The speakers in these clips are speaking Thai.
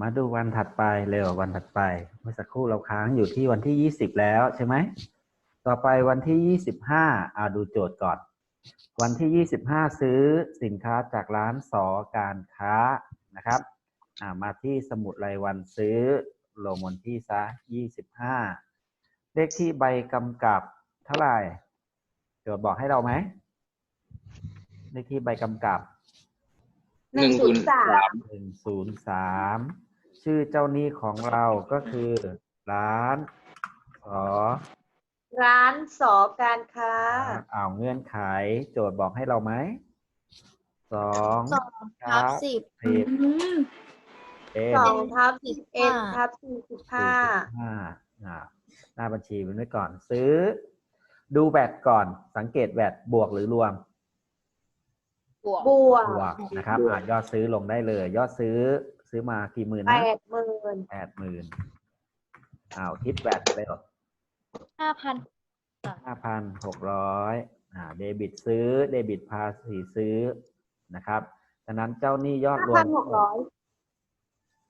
มาดูวันถัดไปเร็ววันถัดไป เมื่อสักครู่เราค้างอยู่ที่วันที่ยี่สิบแล้วใช่ไหม ต่อไปวันที่ยี่สิบห้าอาดูโจทย์ก่อน วันที่ยี่สิบห้าซื้อสินค้าจากร้านสอการค้านะครับมาที่สมุดรายวันซื้อลงวันที่ซะยี่สิบห้าเลขที่ใบกำกับเท่าไหร่โจทย์บอกให้เราไหมเลขที่ใบกำกับ หนึ่งศูนย์สามหนึ่งศูนย์สามชื่อเจ้าหนี้ของเราก็คือ ร้านสอร้านสอการค้าอ่าวเงื่อนไข โจทย์บอกให้เราไหมสองสองทับสิบสิบเอ็นสองทับสิบเอ็ดห้าทับสี่สิบห้าห้าอ่าหน้าบัญชีเป็นไว้ก่อน ซื้อ ดูแบตก่อนสังเกตแบตบวกหรือรวม บวกบวกบวกนะครับอ่ายอดซื้อลงได้เลย ยอดซื้อซื้อมากี่หมื่นแปนะดหมื่นแปดหมื่นอ้าวคิดแบตเร็วห้าพันห้าพันหกร้อยอ่าเดบิตซื้อเดบิตภาษีซื้อนะครับฉะนั้นเจ้าหนี้ยอดห้ารวพัม นหกร้อย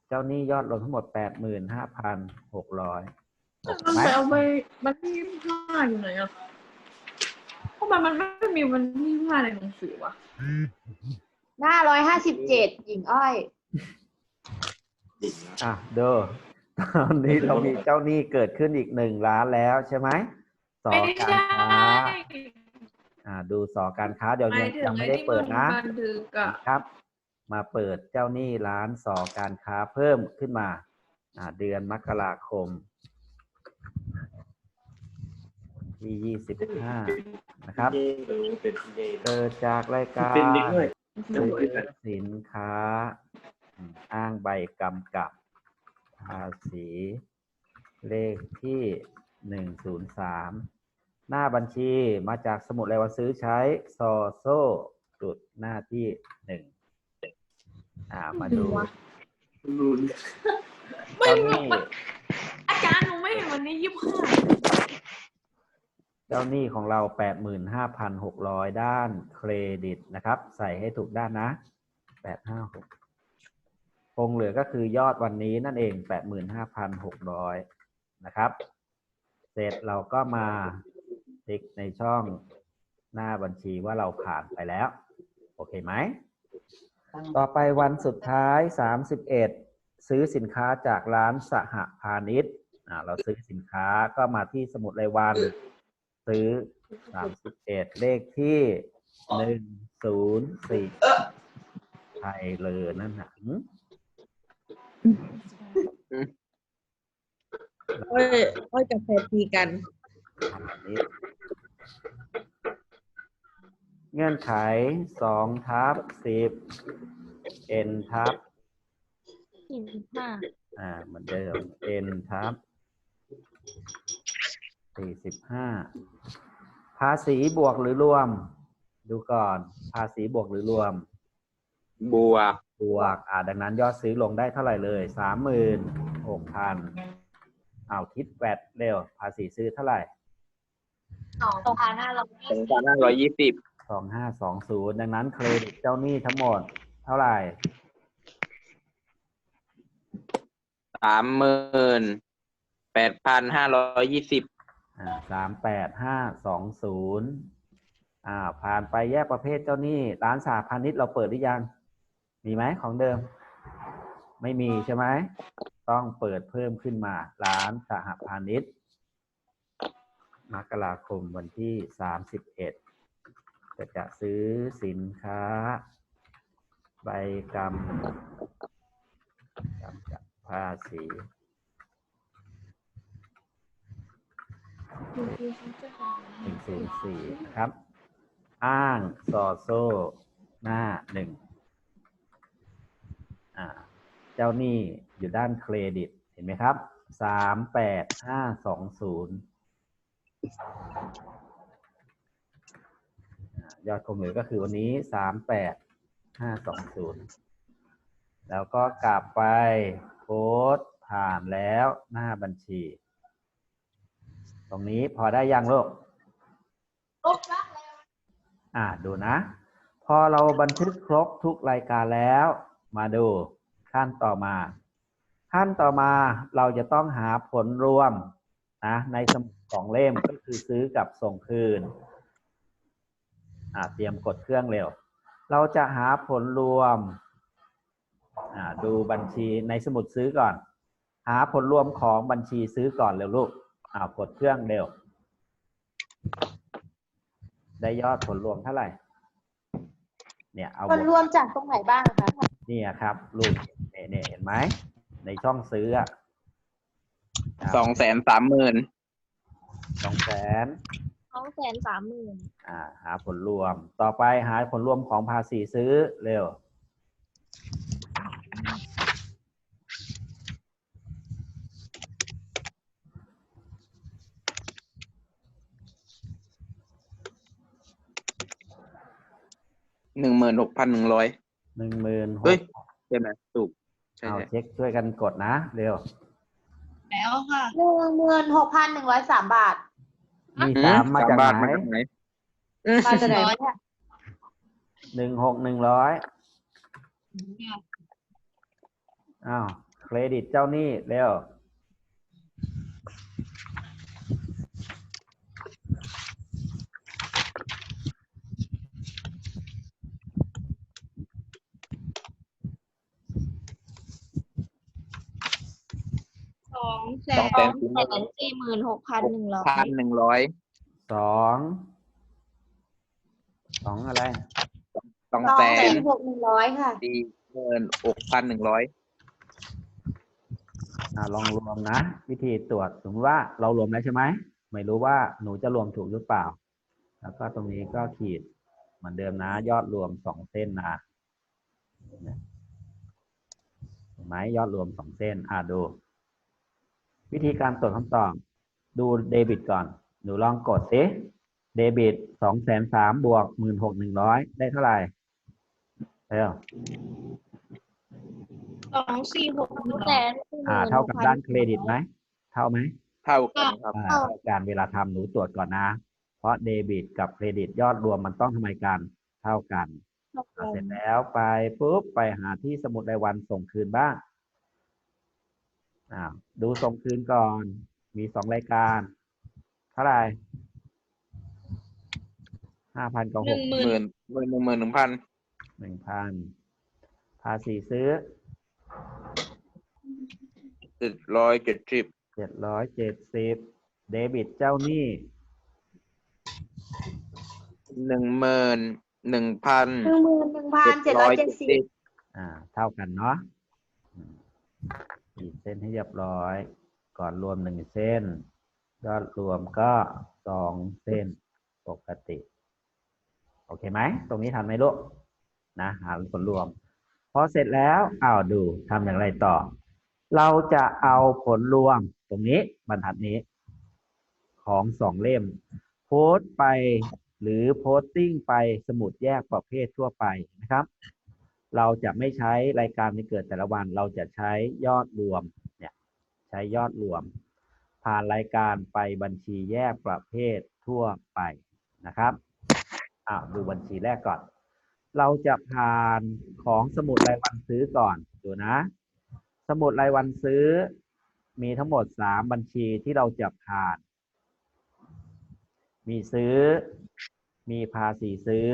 เจ้าหนี้ยอดรวมทั้งหมดแปดหมื่นห้าพันหกร้อยมันไปเอาไปวันที่ยี่สิบห้าอยู่ไหนอะ ทำไมมันไม่มีวันที่ยี่สิบห้าในหนังสือวะหน้าร้อยห้าสิบเจ็ดหญิงอ้อยอะเด้อตอนนี้เรามีเจ้าหนี้เกิดขึ้นอีกหนึ่งล้านแล้วใช่ไหมสอไม่การใช่ค้าอ่า ดูสอการค้าเดี๋ยวหมายัยงถึงยังไม่ไอ้ได้ที่เปิดนะมันบันทึกอะครับ มาเปิดเจ้าหนี้ร้านสอการค้าเพิ่มขึ้นมา อ่า เดือนมกราคม ที่ยี่สิบห้านะครับเกิดจากรายการเป็นเด็กด้วยซื้อสินค้าอืมอ้างใบกำกับ ภาษี เลขที่หนึ่งศูนย์สามหน้าบัญชีมาจากสมุดรายวันซื้อใช้ซอโซ่จุดหน้าที่หนึ่งอ่ามาดูรุนไม่เจ้าหรู้นี้อาจารย์หนูไม่เห็นวันนี้ยี่สิบห้า เจ้าหนี้ของเราแปดหมื่นห้าพันหกร้อยด้านเครดิตนะครับ ใส่ให้ถูกด้านนะแปดห้าหกคงเหลือก็คือยอดวันนี้นั่นเองแปดหมื่นห้าพันหกร้อยนะครับ เสร็จเราก็มาติ๊กในช่องหน้าบัญชีว่าเราผ่านไปแล้ว โอเคไหม ต่อไปวันสุดท้าย 31 ซื้อสินค้าจากร้านสหพาณิชย์อ่าเราซื้อสินค้าก็มาที่สมุดรายวัน ซื้อ31เลขที่104ไทยเลยนั่นนะหืมอ้อยอ้อยกับแฟนตีกันอันนี้เงื่อนไขสองทับสิบเอ็นทับสี่สิบห้าอ่าเหมือนเดิม n ทับ สี่สิบห้าภาษีบวกหรือรวม ดูก่อน ภาษีบวกหรือรวม บวกบวก อ่า ดังนั้นยอดซื้อลงได้เท่าไหร่เลยสามหมื่นหกพันเอาคิดแวดเร็ว ภาษีซื้อเท่าไหร่สองพันห้าร้อยสองพันห้าร้อยยี่สิบสองห้าสองศูนย์ดังนั้นเครดิตเจ้าหนี้ทั้งหมด เท่าไหร่สามหมื่นแปดพันห้าร้อยยี่สิบอ่า สามแปดห้าสองศูนย์อ่าผ่านไปแยกประเภทเจ้าหนี้ร้านสาพาณิชย์เราเปิดหรือยัง มีไหมของเดิม ไม่มีใช่ไหมต้องเปิดเพิ่มขึ้นมา ร้านสหพาณิชย์มกราคมวันที่สามสิบเอ็ดจะจะซื้อสินค้า ใบกำกำกับภาษี หนึ่งศูนย์สี่ครับ อ้างซอโซ่หน้าหนึ่งอ่าเจ้าหนี้อยู่ด้านเครดิตเห็นไหมครับสามแปดห้าสองศูนย์ยอดคงเหลือก็คือวันนี้สามแปดห้าสองศูนย์แล้วก็กลับไปโค้ดผ่านแล้วหน้าบัญชี ตรงนี้พอได้ยังลูกอ่าดูนะ พอเราบันทึกครบทุกรายการแล้ว มาดูคขั้นต่อมา ขั้นต่อมาเราจะต้องหาผลรวมนะในสมุดสองเล่มก็คือซื้อกับส่งคืนอ่าเตรียมกดเครื่องเร็ว เราจะหาผลรวมอ่าดูบัญชีในสมุดซื้อก่อน หาผลรวมของบัญชีซื้อก่อนเร็วลูก อ่ากดเครื่องเร็ว ได้ยอดผลรวมเท่าไหร่ เนี่ยเอามันบรวกวมจากตรงไหนบ้างคะเนี่ยครับลูกเนี่ยเนี่ยเห็นไหม ในช่องซื้ออะสองแสนสามหมื่นสองแสนสองแสนสามหมื่นอ่า หาผลรวม ต่อไปหาผลรวมของภาษีซื้อเร็ว หนึ่งหมื่นหกพันหนึ่งร้อยหนึ่งหมื่นหเฮ้ยกใช่ไหมถูกใช่เอาใช่เช็คช่วยกันกดนะเร็วแล้วค่ะหนึ่งหมื่นหกพันหนึ่งร้อยสามบาท มีหืสามมาจากบาทไหนมาจากไหนมาจากไหนวะเนี่ยหนึ่งหกหนึ่งร้อยอ้าวเครดิตเจ้าหนี้เร็ว สอง แสสองแสนนสี่หมื่นหกพันหนึ่งร้อยพันหนึ่งร้อยสองสองอะไรสองสองแสแสนนหกหนึ่งร้อยค่ะสี่หมื่นหกพันหนึ่งร้อยอ่าลองรวมนะ วิธีตรวจสมมติว่าเรารวมแล้วใช่ไหมไม่รู้ว่าหนูจะรวมถูกหรือเปล่า แล้วก็ตรงนี้ก็ขีดเหมือนเดิมนะ ยอดรวมสองเส้นนะเนี่ยเห็นไหมยอดรวมสองเส้นอ่าดู วิธีการตรวจคำตอบ ดูเดบิตก่อน หนูลองกดสิเดบิตสองแสนสามบวกหมื่นหกหนึ่งร้อยได้เท่าไหร่เร็วสองสี่หกหนึ่งแสนสี่หอ่ามื่นเท่ากับด้านเครดิตไหม เท่าไหมเท่ากันครับอ่าการเวลาทำหนูตรวจก่อนนะ เพราะเดบิตกับเครดิตยอดรวมมันต้องทำไมกันเท่ากันเท่าอ่ากัเสร็นจแล้วไปปุ๊บไปหาที่สมุดรายวันส่งคืนบ้างอ่า ดูส่งคืนก่อน มีสองรายการ เท่าไหร่ห้าพันกับหหนึ่กงหหมื่นมื่นหมื่นหนึ่งหมื่นหนึ่งพันหนึ่งพันภาษีซื้อเจ็ดร้อยเจ็ดสิบเจ็ดร้อยเจ็ดสิบเดบิตเจ้าหนี้หนึ่งหมื่นหนึ่งพันหนึ่งหมื่นหนึ่งพันเจ็ดร้อยเจ็ดสิบอ่า เท่ากันเนาะอืม ขีดเส้นให้เรียบร้อย ก่อนรวมหนึ่งเส้นยอดรวมก็สองเส้นปกติ โอเคไหม ตรงนี้ทันไหมลูกนะหาผลรวม พอเสร็จแล้วอ้าวดูทำอย่างไรต่อ เราจะเอาผลรวมตรงนี้บรรทัดนี้ ของสองเล่ม โพสต์ไปหรือโพสติ้งไปสมุดแยกประเภททั่วไปนะครับ เราจะไม่ใช้รายการในเกิดแต่ละวัน เราจะใช้ยอดรวมเนี่ยใช้ยอดรวม ผ่านรายการไปบัญชีแยกประเภททั่วไปนะครับอ้าวดูบัญชีแรกก่อน เราจะผ่านของสมุดรายวันซื้อก่อนดูนะ สมุดรายวันซื้อ มีทั้งหมดสามบัญชีที่เราจะผ่าน มีซื้อ มีภาษีซื้อ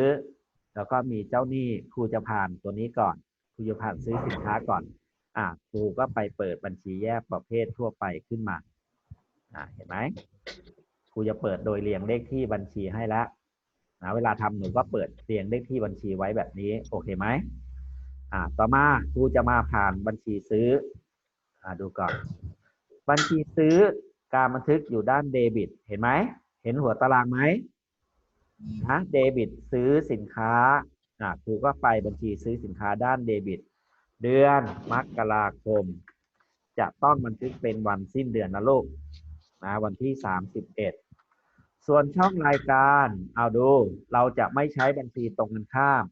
แล้วก็มีเจ้าหนี้ครูจะผ่านตัวนี้ก่อนครูจะผ่านซื้อสินค้าก่อน อะครูก็ไปเปิดบัญชีแยกประเภททั่วไปขึ้นมา อะเห็นไหมครูจะเปิดโดยเรียงเลขที่บัญชีให้แล้วนะเวลาทำหนูก็เปิดเรียงเลขที่บัญชีไว้แบบนี้ โอเคไหมอะต่อมาครูจะมาผ่านบัญชีซื้อ อะดูก่อน บัญชีซื้อการบันทึกอยู่ด้านเดบิต เห็นไหมเห็นหัวตารางไหม นะเดบิตซื้อสินค้าอะครูก็ไปบัญชีซื้อสินค้าด้านเดบิต เดือนมกราคม จะต้องบันทึกเป็นวันสิ้นเดือนนะลูกนะวันที่สามสิบเอ็ดส่วนช่องรายการเอาดู เราจะไม่ใช้บัญชีตรงกันข้าม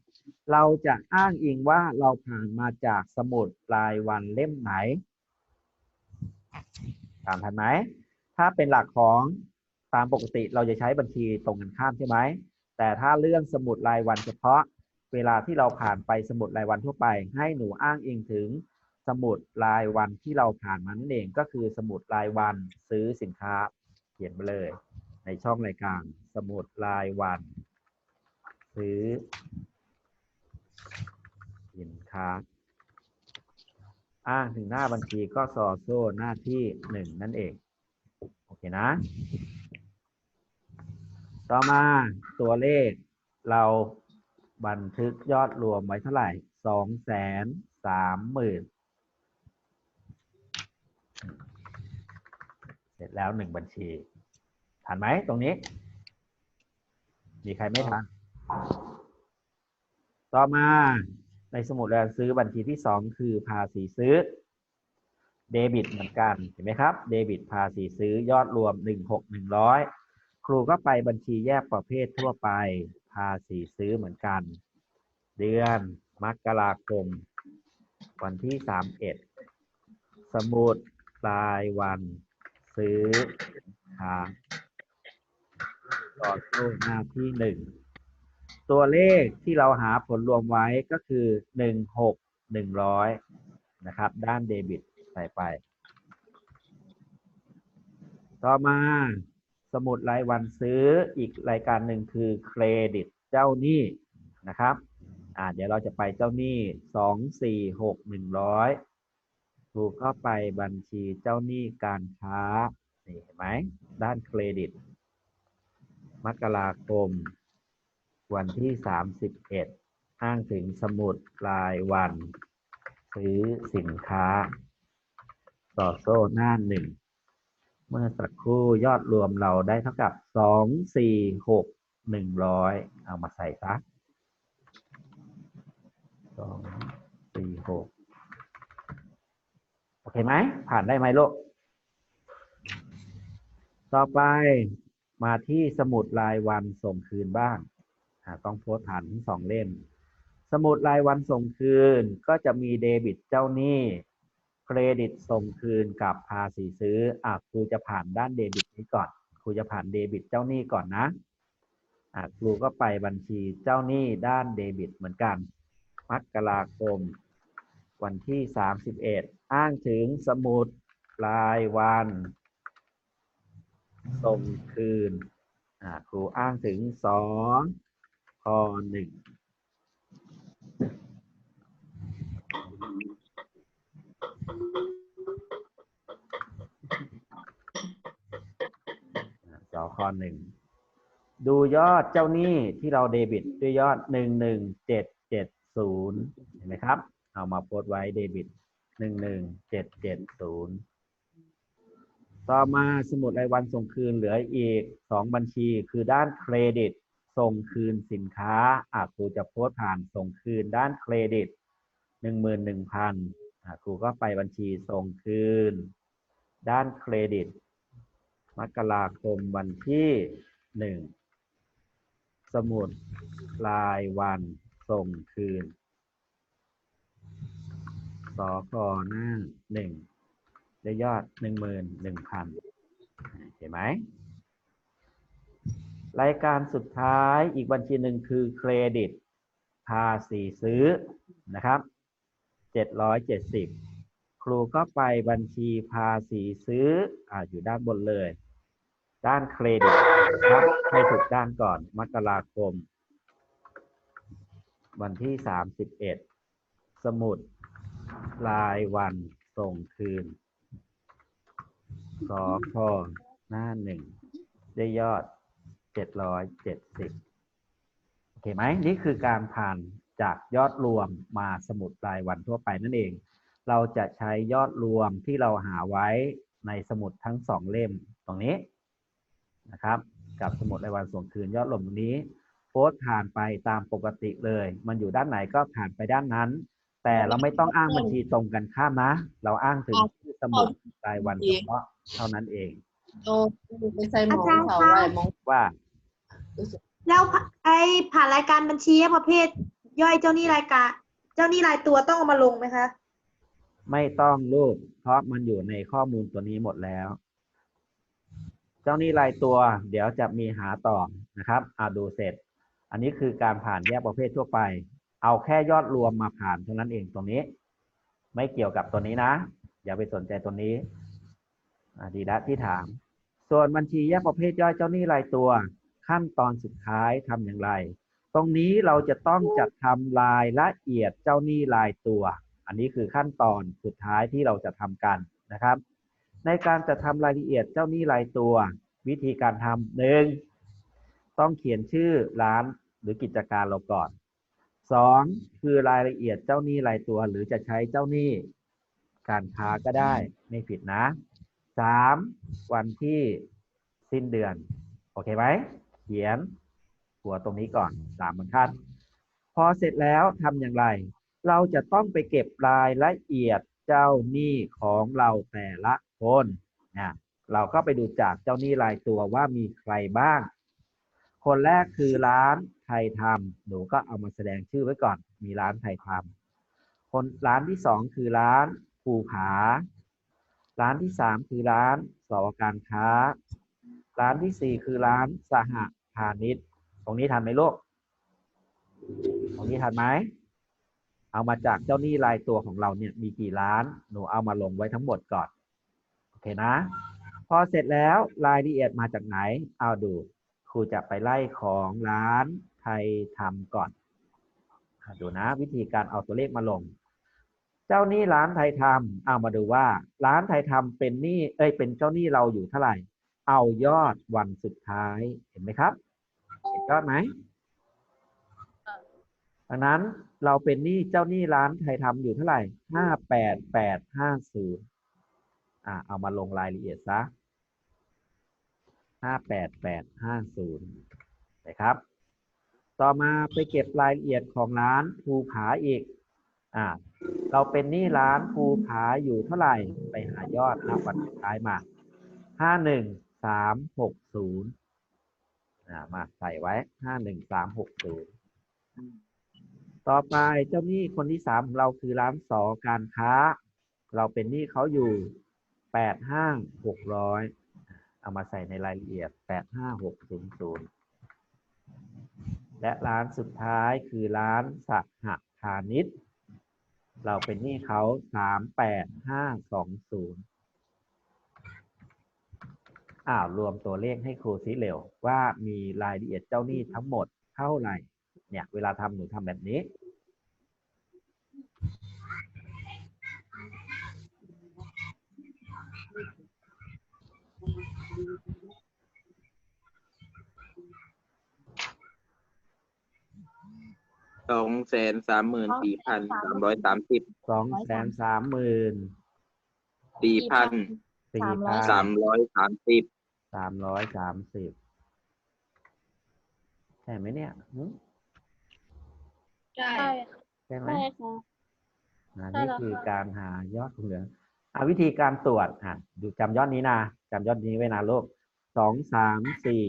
เราจะอ้างอิงว่าเราผ่านมาจากสมุดรายวันเล่มไหนตามทันไหมถ้าเป็นหลักของ ตามปกติเราจะใช้บัญชีตรงกันข้ามใช่ไหม แต่ถ้าเรื่องสมุดรายวันเฉพาะ เวลาที่เราผ่านไปสมุดรายวันทั่วไป ให้หนูอ้างอิงถึงสมุดรายวันที่เราผ่านมานั่นเองก็คือสมุดรายวันซื้อสินค้า เขียนไปเลย ในช่องรายการ สมุดรายวัน ซื้อ สินค้า อ้างถึงหน้าบัญชีก็ซอโซ่หน้าที่หนึ่งนั่นเอง โอเคนะ ต่อมาตัวเลขเราบันทึกยอดรวมไว้เท่าไหร่สองแสนสามหมื่นเสร็จแล้วหนึ่งบัญชีทันไหมตรงนี้ มีใครไม่ทัน ต่อมาในสมุดรายซื้อบัญชีที่สองคือภาษีซื้อ เดบิตเหมือนกัน เห็นไหมครับ เดบิตภาษีซื้อยอดรวมหนึ่งหกหนึ่งร้อย ครูก็ไปบัญชีแยกประเภททั่วไป ภาษีซื้อเหมือนกัน เดือนมกราคม วันที่สามเอ็ดสมุดรายวัน ซื้อค้าต่อสู้หน้าที่หนึ่งตัวเลขที่เราหาผลรวมไว้ก็คือหนึ่งหกหนึ่งร้อยนะครับ ด้านเดบิตใส่ไป ต่อมา สมุดรายวันซื้ออีกรายการหนึ่งคือเครดิตเจ้าหนี้นะครับอ่าเดี๋ยวเราจะไปเจ้าหนี้สองสี่หกหนึ่งร้อยถูกเข้าไปบัญชีเจ้าหนี้การค้านี่เห็นไหมด้านเครดิต มกราคม วันที่สามสิบเอ็ดอ้างถึงสมุดรายวัน ซื้อสินค้า ต่อโซ่หน้าหนึ่ง เมื่อสักครู่ยอดรวมเราได้เท่ากับสองสี่หกหนึ่งร้อยเอามาใส่ซะสองสี่หกโอเคไหม ผ่านได้ไหมลูก ต่อไปมาที่สมุดรายวันส่งคืนบ้าง ต้องโพสต์ผ่านทั้งสองเล่ม สมุดรายวันส่งคืนก็จะมีเดบิตเจ้าหนี้ เครดิตส่งคืนกับภาษีซื้ออะครูจะผ่านด้านเดบิตนี้ก่อน ครูจะผ่านเดบิตเจ้าหนี้ก่อนนะอะครูก็ไปบัญชีเจ้าหนี้ด้านเดบิตเหมือนกันมกราคม วันที่สามสิบเอ็ดอ้างถึงสมุดรายวัน ส่งคืนอ่าครูอ้างถึงสองคอหนึ่ง สอคอหนึ่งดูยอดเจ้าหนี้ที่เราเดบิตด้วยยอดหนึ่งหนึ่งเจ็ดเจ็ดศูนย์เห็นไหมครับ เอามาโพสไว้เดบิตหนึ่งหนึ่งเจ็ดเจ็ดศูนย์ต่อมาสมุดรายวันส่งคืนเหลืออีกสองบัญชี คือด้านเครดิต ส่งคืนสินค้าอาครูจะโพสผ่านส่งคืนด้านเครดิตหนึ่งหมื่นหนึ่งพันครูก็ไปบัญชีส่งคืน ด้านเครดิต มกราคมวันที่หนึ่งสมุดรายวันส่งคืนสคหน้าหนึ่งได้ยอดหนึ่งหมื่นหนึ่งพันเห็นไหม รายการสุดท้ายอีกบัญชีหนึ่งคือเครดิตภาษีซื้อนะครับเจ็ดร้อยเจ็ดสิบครูก็ไปบัญชีภาษีซื้อออยู่ด้านบนเลย ด้านเครดิตครับให้ถูกด้านก่อน มกราคม วันที่สามสิบเอ็ดสมุดรายวันส่งคืนสอคอหน้าหนึ่งได้ยอดเจ็ดร้อยเจ็ดสิบโอเคไหมนี่คือการผ่านจากยอดรวมมาสมุดรายวันทั่วไปนั่นเอง เราจะใช้ยอดรวมที่เราหาไว้ในสมุดทั้งสองเล่มตรงนี้ นะครับ กับสมุดรายวันส่งคืนยอดรวมตรงนี้โพสต์ผ่านไปตามปกติเลย มันอยู่ด้านไหนก็ผ่านไปด้านนั้น แต่เราไม่ต้องอ้างบัญชีตรงกันข้ามนะ เราอ้างถึงชื่อสมุดรายวันเฉพาะเท่านั้นเองโอ้ไปใส่หมองเขาไว้หมองว่าแล้วไอ้ผ่านรายการบัญชีประเภท ย่อยเจ้าหนี้รายการ เจ้าหนี้รายตัวต้องเอามาลงไหมคะ ไม่ต้องรูปเพราะมันอยู่ในข้อมูลตัวนี้หมดแล้ว เจ้าหนี้รายตัวเดี๋ยวจะมีหาต่อนะครับอาดูเสร็จ อันนี้คือการผ่านแยกประเภททั่วไป เอาแค่ยอดรวมมาผ่านเท่านั้นเองตรงนี้ ไม่เกี่ยวกับตัวนี้นะ อย่าไปสนใจตัวนี้ดีล้วที่ถาม ส่วนบัญชีแยกประเภทย่อยเจ้าหนี้รายตัว ขั้นตอนสุดท้ายทำอย่างไร ตรงนี้เราจะต้องจัดทำรายละเอียดเจ้าหนี้รายตัว อันนี้คือขั้นตอนสุดท้ายที่เราจะทำกันนะครับ ในการจัดทำรายละเอียดเจ้าหนี้รายตัว วิธีการทำหนึ่งต้องเขียนชื่อร้านหรือกิจการเราก่อนสองคือรายละเอียดเจ้าหนี้รายตัว หรือจะใช้เจ้าหนี้การค้าก็ได้ไม่ผิดนะสามวันที่สิ้นเดือน โอเคไหมเขียนหัวตรงนี้ก่อนสามบรรทัดพอเสร็จแล้วทำอย่างไร เราจะต้องไปเก็บรายละเอียดเจ้าหนี้ของเราแต่ละ คนนะเราก็ไปดูจากเจ้าหนี้รายตัวว่ามีใครบ้าง คนแรกคือร้านไทยทำหนูก็เอามาแสดงชื่อไว้ก่อน มีร้านไทยทำคนร้านที่สองคือร้านภูผา ร้านที่สามคือร้านสวการค้า ร้านที่สี่คือร้านสหพาณิชย์ตรงนี้ทันไหมลูกตรงนี้ทันไหมเอามาจากเจ้าหนี้รายตัวของเราเนี่ยมีกี่ร้าน หนูเอามาลงไว้ทั้งหมดก่อน เคนะ พอเสร็จแล้วรายละเอียดมาจากไหน เอาดูครูจะไปไล่ของร้านไทยทำก่อนดูนะ วิธีการเอาตัวเลขมาลง เจ้าหนี้ร้านไทยทำเอามาดูว่า ร้านไทยทำเป็นหนี้เอ้ยเป็นเจ้าหนี้เราอยู่เท่าไหร่ เอายอดวันสุดท้ายเห็นไหมครับเห็นยอดไหมดังนั้นเราเป็นหนี้เจ้าหนี้ร้านไทยทำอยู่เท่าไหร่ห้าแปดแปดห้าศูนย์ อ่าเอามาลงรายละเอียดซะห้าแปดแปดห้าศูนย์นะครับ ต่อมาไปเก็บรายละเอียดของร้านภูผาอีกอ่าเราเป็นหนี้ร้านภูผาอยู่เท่าไหร่ ไปหายอดนับวันสุดท้ายมาห้าหนึ่งสามหกศูนย์อ่ามาใส่ไว้ห้าหนึ่งสามหกศูนย์ต่อไปเจ้าหนี้คนที่สามของเราคือร้านสอการค้า เราเป็นหนี้เขาอยู่ แปดห้าหกร้อยเอามาใส่ในรายละเอียดแปดห้าหกศูนย์ศูนย์และร้านสุดท้ายคือร้านสหพาณิชย์เราเป็นหนี้เขาสามแปดห้าสองศูนย์อ้าวรวมตัวเลขให้ครูซิเร็ว ว่ามีรายละเอียดเจ้าหนี้ทั้งหมดเท่าไหร่เนี่ย เวลาทำหนูทำแบบนี้ สองแสนสามหมื่นสี่พันสามร้อยสามสิบสองแสนสามหมื่นสี่พันสี่พันสามร้อยสามสิบสามร้อยสามสิบใช่ไหมเนี่ยหึใช่ใช่ใช่ไหมใช่ค่ะ อ่าใช่นี่แล้วคือค่ะการหายอดคงเหลือ อ่าวิธีการตรวจอะดูจำยอดนี้นะจำยอดนี้ไว้นะลูกสองสามสี่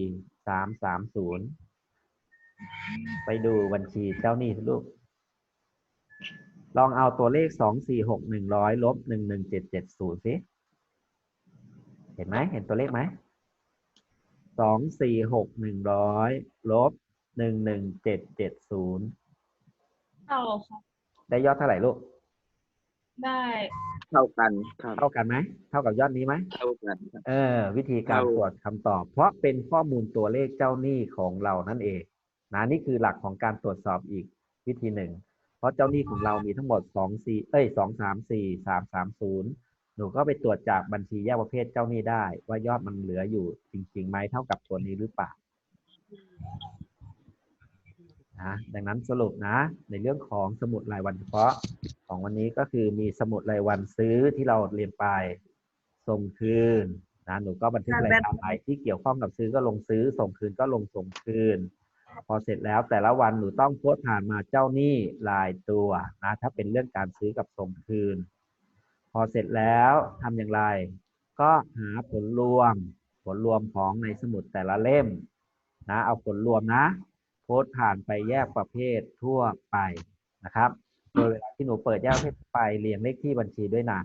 สามสามศูนย์ไปดูบัญชีเจ้าหนี้สิลูก ลองเอาตัวเลขสองสี่หกหนึ่งร้อยลบหนึ่งหนึ่งเจ็ดเจ็ดศูนย์สิ เห็นไหมเห็นตัวเลขไหมสองสี่หกหนึ่งร้อยลบหนึ่งหนึ่งเจ็ดเจ็ดศูนย์เอาค่ะได้ยอดเท่าไหร่ลูก ได้ เท่ากันครับเท่ากันไหมเท่ากับยอดนี้ไหมเท่ากันครับ เออ วิธีการเท่าตรวจคำตอบ เพราะเป็นข้อมูลตัวเลขเจ้าหนี้ของเรานั่นเองนะนี่คือหลักของการตรวจสอบอีกวิธีหนึ่ง เพราะเจ้าหนี้ของเรามีทั้งหมดสองสี่เอ้ยสองสามสี่สามสามศูนย์หนูก็ไปตรวจจากบัญชีแยกประเภทเจ้าหนี้ได้ ว่ายอดมันเหลืออยู่จริงๆไหมเท่ากับตัวนี้หรือเปล่า นะดังนั้นสรุปนะ ในเรื่องของสมุดรายวันเฉพาะของวันนี้ก็คือมีสมุดรายวันซื้อที่เราเรียนไปส่งคืนนะหนูก็บันทึกรายการไหนที่เกี่ยวข้องกับซื้อก็ลงซื้อ ส่งคืนก็ลงส่งคืน พอเสร็จแล้วแต่ละวันหนูต้องโพสต์ผ่านมาเจ้าหนี้รายตัวนะถ้าเป็นเรื่องการซื้อกับส่งคืน พอเสร็จแล้วทำอย่างไร ก็หาผลรวม ผลรวมของในสมุดแต่ละเล่ม นะ เอาผลรวมนะ โพสต์ผ่านไปแยกประเภททั่วไปนะครับ โดยเวลาที่หนูเปิดแยกประเภทไปเรียงเลขที่บัญชีด้วยนะ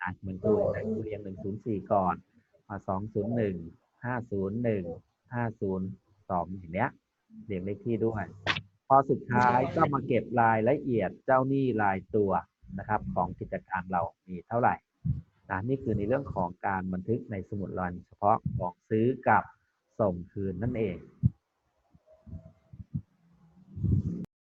อะเหมือนกูเลยกูเรียงหนึ่งศูนย์สี่ก่อนมาสองศูนย์หนึ่งห้าศูนย์หนึ่งห้าศูนย์สองอย่างเนี้ยเรียงเลขที่ด้วย พอสุดท้ายก็มาเก็บรายละเอียดเจ้าหนี้รายตัวนะครับ ของกิจการเรามีเท่าไหร่นะนี่คือในเรื่องของการบันทึกในสมุดรายเฉพาะของซื้อกับส่งคืนนั่นเอง